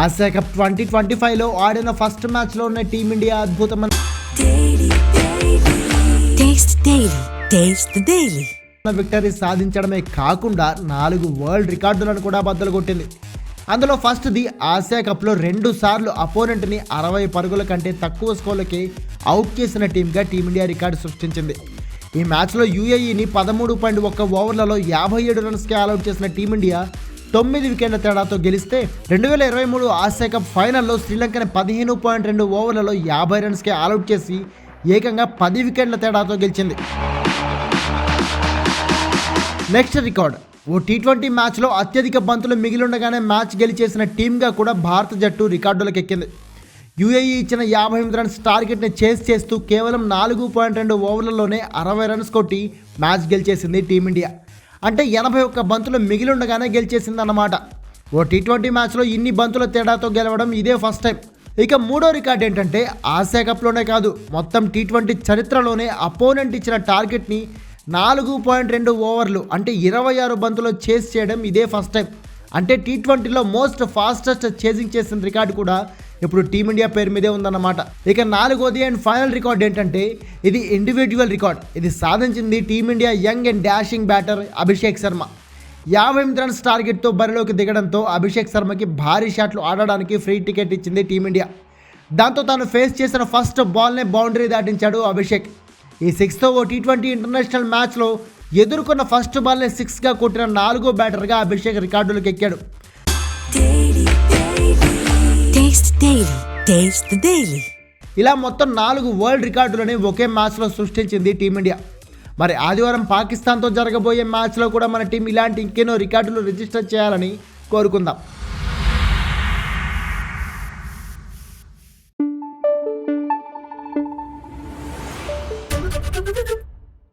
Asia cup twenty twenty ఫైవ్లో ఆడిన first మ్యాచ్లోనే టీమిండియా అద్భుతమైన. విక్టరీ సాధించడమే కాకుండా నాలుగు వరల్డ్ రికార్డులను కూడా బద్దలు కొట్టింది అందులో ఫస్ట్ది ఆసియా కప్లో రెండు సార్లు అపోనెంట్ని అరవై పరుగుల కంటే తక్కువ స్కోర్లకి అవుట్ చేసిన టీంగా టీమిండియా రికార్డు సృష్టించింది. ఈ మ్యాచ్లో యూఏఈని పదమూడు పాయింట్ ఒక్క ఓవర్లలో యాభై ఏడు రన్స్కి ఆల్అౌట్ చేసిన టీమిండియా తొమ్మిది వికెట్ల తేడాతో గెలిస్తే రెండు వేల ఇరవై మూడు ఆసియా కప్ ఫైనల్లో శ్రీలంకని పదిహేను పాయింట్ రెండు ఓవర్లలో యాభై రన్స్కే ఆల్అౌట్ చేసి ఏకంగా పది వికెట్ల తేడాతో గెలిచింది. Next record. ఓ టీ ట్వంటీ మ్యాచ్లో అత్యధిక బంతులు మిగిలిండగానే మ్యాచ్ గెలిచేసిన టీమ్గా కూడా భారత జట్టు రికార్డులకు ఎక్కింది యూఏఈ ఇచ్చిన యాభై ఎనిమిది రన్స్ టార్గెట్ని చేస్ చేస్తూ కేవలం నాలుగు పాయింట్ రెండు ఓవర్లలోనే అరవై రన్స్ కొట్టి మ్యాచ్ గెలిచేసింది టీమిండియా. అంటే ఎనభై ఒక్క బంతులు మిగిలి ఉండగానే గెలిచేసింది అన్నమాట ఓ టీ ట్వంటీ మ్యాచ్లో ఇన్ని బంతుల తేడాతో గెలవడం ఇదే ఫస్ట్ టైం. ఇక మూడో రికార్డ్ ఏంటంటే ఆసియా కప్లోనే కాదు మొత్తం టీ ట్వంటీ చరిత్రలోనే అపోనెంట్ ఇచ్చిన టార్గెట్ని నాలుగు పాయింట్ రెండు ఓవర్లు అంటే ఇరవై ఆరు బంతులు చేస్ చేయడం ఇదే ఫస్ట్ టైం. అంటే టీ ట్వంటీలో మోస్ట్ ఫాస్టెస్ట్ చేసింగ్ చేసిన రికార్డు కూడా ఇప్పుడు టీమిండియా పేరు మీదే ఉందన్నమాట. ఇక నాలుగోది అండ్ ఫైనల్ రికార్డ్ ఏంటంటే ఇది ఇండివిజువల్ రికార్డ్ ఇది సాధించింది team India young and dashing batter Abhishek Sharma. యాభై ఎనిమిది రన్స్ టార్గెట్తో బరిలోకి దిగడంతో అభిషేక్ శర్మకి భారీ షాట్లు ఆడడానికి ఫ్రీ టికెట్ ఇచ్చింది టీమిండియా దాంతో తాను ఫేస్ చేసిన ఫస్ట్ బాల్నే బౌండరీ దాటించాడు అభిషేక్. ఈ సిక్స్తో ఓ టీ ట్వంటీ ఇంటర్నేషనల్ మ్యాచ్లో ఎదుర్కొన్న ఫస్ట్ బాల్ని సిక్స్గా కొట్టిన నాలుగో బ్యాటర్గా అభిషేక్ రికార్డులకు ఎక్కాడు టేస్ట్ డైలీ టేస్ట్ డైలీ ఇలా మొత్తం నాలుగు వరల్డ్ రికార్డులని ఒకే మ్యాచ్లో సృష్టించింది టీమిండియా. మరి ఆదివారం పాకిస్తాన్తో జరగబోయే మ్యాచ్లో కూడా మన టీం ఇలాంటి ఇంకెన్నో రికార్డులు రిజిస్టర్ చేయాలని కోరుకుందాం.